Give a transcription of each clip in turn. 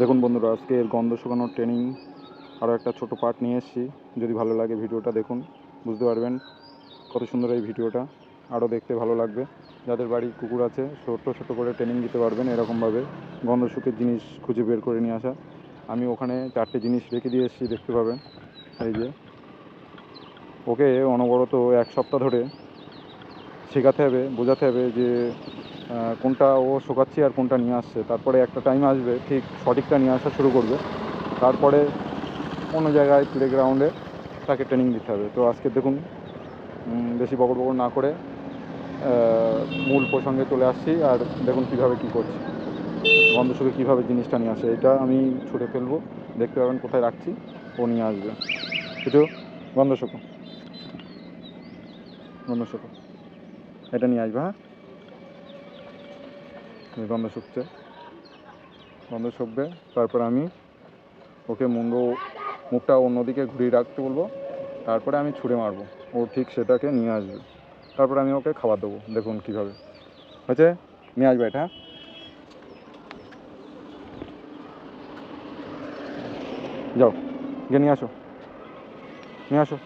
দেখুন বন্ধুরা, আজকে এর গন্ধ শুকানোর ট্রেনিং আরও একটা ছোট পার্ট নিয়ে এসেছি। যদি ভালো লাগে ভিডিওটা দেখুন, বুঝতে পারবেন কত সুন্দর এই ভিডিওটা। আরও দেখতে ভালো লাগবে। যাদের বাড়ি কুকুর আছে, ছোট্ট ছোট করে ট্রেনিং দিতে পারবেন এরকমভাবে। গন্ধ শুকের জিনিস খুঁজে বের করে নিয়ে আসা। আমি ওখানে চারটে জিনিস রেখে দিয়ে এসেছি, দেখতে পাবেন। এই যে। ওকে অনবরত এক সপ্তাহ ধরে শেখাতে হবে, বোঝাতে হবে যে কোনটা ও শোকাচ্ছে আর কোনটা নিয়ে আসছে। তারপরে একটা টাইম আসবে, ঠিক সঠিকটা নিয়ে আসা শুরু করবে। তারপরে অন্য জায়গায় প্লেগ্রাউন্ডে তাকে ট্রেনিং দিতে হবে। তো আজকে দেখুন বেশি বকর বকর না করে মূল প্রসঙ্গে চলে আসছি আর দেখুন কীভাবে কী করছি। গন্ধ শুকে কীভাবে জিনিসটা নিয়ে আসে, এটা আমি ছুটে ফেলব। দেখতে পাবেন কোথায় রাখছি, ও নিয়ে আসবে। কিছু? গন্ধ শুকো। গন্ধ শুকো। এটা নিয়ে আসবে হ্যাঁ? গন্ধ শুকছে। গন্ধ শুকবে, তারপর আমি ওকে মুন্ড, মুখটা অন্যদিকে ঘুরিয়ে রাখতে বলব। তারপরে আমি ছুঁড়ে মারবো। ও ঠিক সেটাকে নিয়ে আসবে। তারপরে আমি ওকে খাবার দেবো। দেখুন কীভাবে। হয়েছে? নিয়ে আসবে এটা? যাও, গিয়ে নিয়ে আসো। নিয়ে আসো।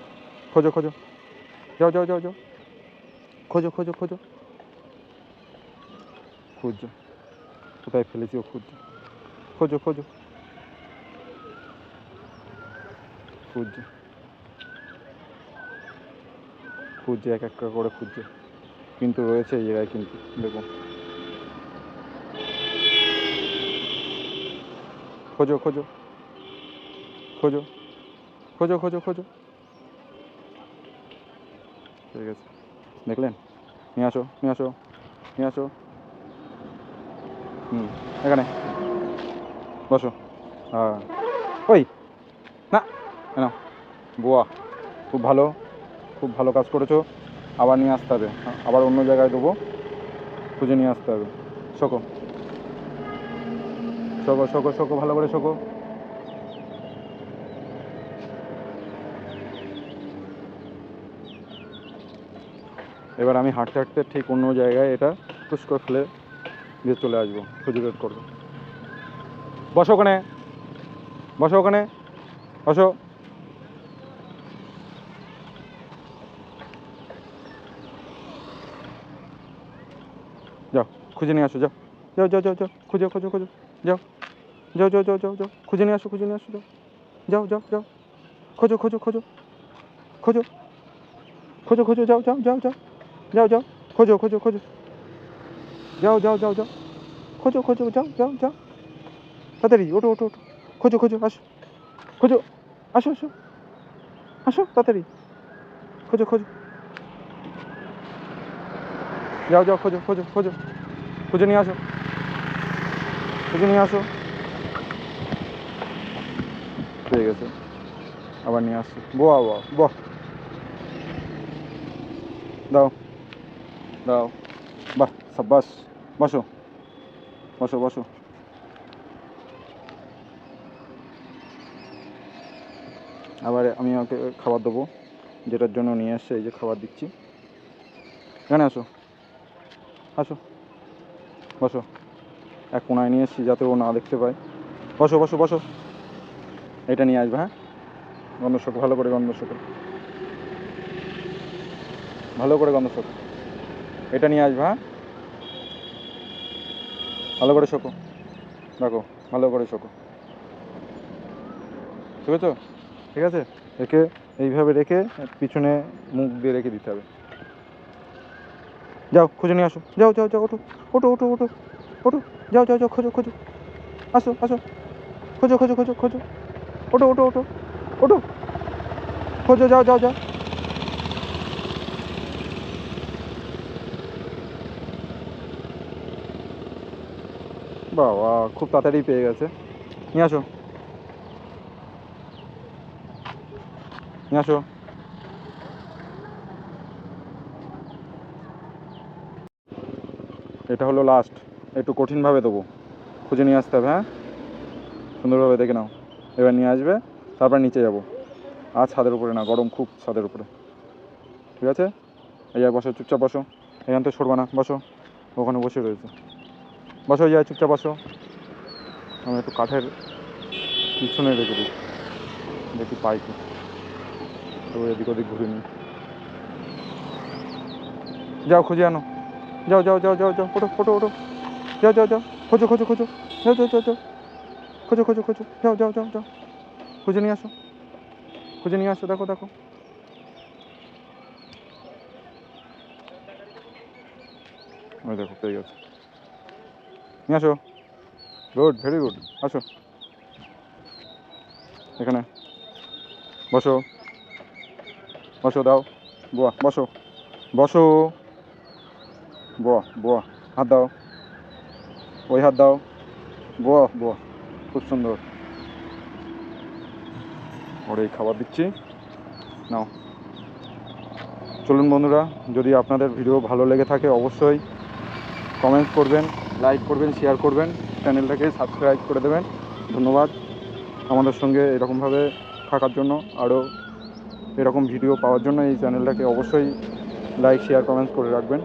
খোঁজো খোঁজো। যাও যাও যাও যাও। খোঁজো খোঁজো খোঁজো। খুঁজছো কোথায় ফেলেছি ও খুঁজছো খোঁজো খোঁজো। খুঁজছে খুঁজছে এক একটা করে খুঁজছে কিন্তু রয়েছে এই জায়গায় কিন্তু, দেখুন। খোঁজো খোঁজো। খোঁজো। খোঁজো খোঁজো খোঁজো। ঠিক আছে। দেখলেন? নিয়ে আসো নিয়ে আসো নিয়ে আসো। হুম, এখানে। বসো। হ্যাঁ ওই, না কেন বুয়া, খুব ভালো খুব ভালো কাজ করেছ। আবার নিয়ে আসতে হবে। আবার অন্য জায়গায় দেবো। খুঁজে নিয়ে আসতে হবে। শোকো। শোকো শোকো শোকো, ভালো করে শোকো। এবার আমি হাঁটতে হাঁটতে ঠিক অন্য জায়গায় এটা পুশ করে ফেলে দিয়ে চলে আসব খুঁজে বের করব বসো ওখানে বসো ওখানে বসো যাও খুঁজে নিয়ে আসো যাও যাও যাও যাও যাও খুঁজো খুঁজো খুঁজো যাও যাও যাও যাও যাও যাও খুঁজে নিয়ে আসো খুঁজে নিয়ে আসো যাও যাও যাও যাও খোঁজো খোঁজো খোঁজো খোঁজো খোঁজো খোঁজো যাও যাও যাও যাও যাও যাও খোঁজো খোঁজো খোঁজো যাও যাও যাও যাও। খোঁজো খোঁজো, যাও যাও যাও। তাড়াতাড়ি, ওঠো ওঠো ওঠো। খোঁজো খোঁজো, আসো। খোঁজো, আসো আসো। আসো, তাড়াতাড়ি। খোঁজো খোঁজো। যাও যাও, খোঁজো খোঁজো খোঁজো। খুঁজে, নিয়ে আসো। খুঁজে, নিয়ে আসো। পেয়ে গেছে। আবার নিয়ে আসছি বাহ বাহ বাহ দাও। দাও। সাব্বাস বসো বসো। বসো আবার আমি ওকে খাবার দেবো, যেটার জন্য নিয়ে আসছে এই যে খাবার দিচ্ছি। এখানে আসো। আসো। বসো। এক কোনায় নিয়ে এসছি, যাতে ও না দেখতে পায়। বসো বসো বসো। এটা নিয়ে আসবে হ্যাঁ? গন্ধ শোক ভালো করে গন্ধ শোক ভালো করে গন্ধ শোক এটা নিয়ে আসবে হ্যাঁ? ভালো করে শোকো। দেখো, ভালো করে শোকো। ঠিক আছে ঠিক আছে? একে এইভাবে রেখে পিছনে মুখ দিয়ে রেখে দিতে হবে। যাও, খুঁজে নিয়ে আসো। যাও যাও যাও, ওঠো। ওঠো ওঠো ওঠো। ওঠো। যাও যাও যাও, খোঁজো খোঁজো। আসো আসো। খোঁজো খোঁজো খোঁজো খোঁজো। ওঠো ওঠো ওঠো। ওঠো। খোঁজো, যাও যাও যাও। বাবা খুব তাড়াতাড়ি পেয়ে গেছে। নিয়ে আসো। নিয়ে আসো। এটা হলো লাস্ট একটু কঠিনভাবে দেবো। খুঁজে নিয়ে আসতে হবে হ্যাঁ? সুন্দরভাবে দেখে নাও। এবার নিয়ে আসবে, তারপর নিচে যাব। আর ছাদের উপরে না, গরম খুব ছাদের উপরে। ঠিক আছে? এই যায় বসো, চুপচাপ বসো। এখান থেকে সরবা না, বসো। ওখানে বসে রয়েছে। বসো এই যায় চুপচাপ বসো আমি একটু কাঠের পিছনে রেখে দিই দেখি পাই কি তো এদিক ওদিক ঘুরে নিই যাও খুঁজে আনো যাও যাও যাও যাও যাও ফটো ফটো ওটো যাও যাও যাও খোঁজো খোঁজো খোঁজো যাও যাও যাও যাও খোঁজো খোঁজো খোঁজো যাও যাও যাও যাও খুঁজে নিয়ে আসো খুঁজে নিয়ে আসো দেখো দেখো ওই দেখো পেয়ে গেছে নিয়ে আসো। গুড ভেরি গুড আসো। এখানে। বসো। বসো, দাও। বুয়া, বসো। বসো। বুয়া বুয়া, হাত দাও। ওই হাত দাও। বুয়া বুয়া, খুব সুন্দর। ওর এই খাবার দিচ্ছি। নাও। চলুন বন্ধুরা, যদি আপনাদের ভিডিও ভালো লেগে থাকে, অবশ্যই কমেন্ট করবেন। লাইক করবেন শেয়ার করবেন চ্যানেলটাকে সাবস্ক্রাইব করে দেবেন। ধন্যবাদ। আমাদের সঙ্গে এরকমভাবে থাকার জন্য, আরও এরকম ভিডিও পাওয়ার জন্য এই চ্যানেলটাকে অবশ্যই লাইক শেয়ার কমেন্টস করে রাখবেন।